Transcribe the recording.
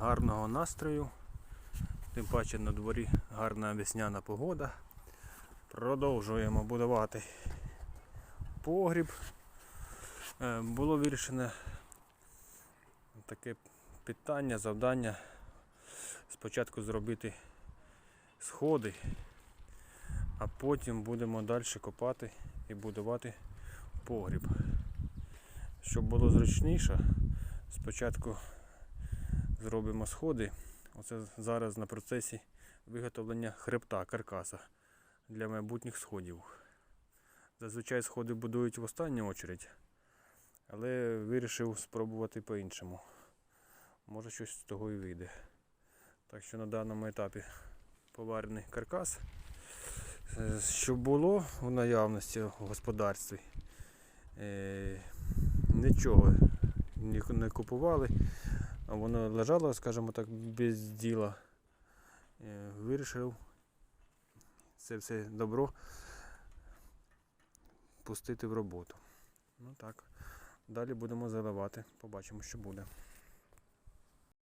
гарного настрою. Тим паче на дворі гарна весняна погода. Продовжуємо будувати погріб. Е, Було вирішено таке питання, завдання. Спочатку зробити сходи, а потім будемо далі копати і будувати погріб. Щоб було зручніше, спочатку зробимо сходи. Оце зараз на процесі виготовлення хребта, каркаса для майбутніх сходів. Зазвичай сходи будують в останню очередь, але вирішив спробувати по-іншому. Може щось з того і вийде. Так що на даному етапі поварений каркас. Е, Що було в наявності в господарстві, е, нічого не купували, воно лежало, скажімо так, без діла. Е, Вирішив це все добро пустити в роботу. Ну так. Далі будемо заливати, побачимо, що буде.